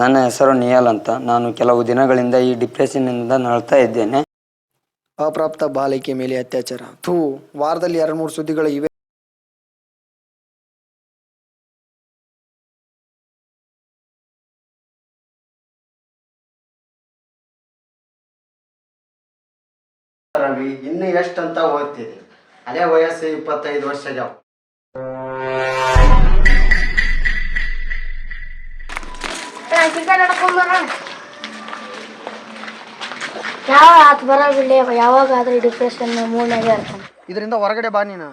ನನ್ನ ಹೆಸರು ನಿಯಲ್ ಅಂತ. ನಾನು ಕೆಲವು ದಿನಗಳಿಂದ ಈ ಡಿಪ್ರೆಷನ್ನಿಂದ ನಳ್ತಾ ಇದ್ದೇನೆ. ಅಪ್ರಾಪ್ತ ಬಾಲಿಕೆ ಮೇಲೆ ಅತ್ಯಾಚಾರ. ಥೂ ವಾರದಲ್ಲಿ ಎರಡು ಮೂರು ಸುದ್ದಿಗಳು ಇವೆ. ರವಿ ಇನ್ನು ಎಷ್ಟಂತ ಓದ್ತಿದೆ ಅದೇ ವಯಸ್ಸು ಇಪ್ಪತ್ತೈದು ವರ್ಷ ಯಾವ ಆತ ಬರೋದಿಲ್ಲ ಯಾವಾಗಾದ್ರೂ ಡಿಪ್ರೆಷನ್ ಮೂಡ್ನಾಗೆ ಇರ್ತಾನೆ ಇದರಿಂದ ಹೊರಗಡೆ ಬಾ ನೀನು.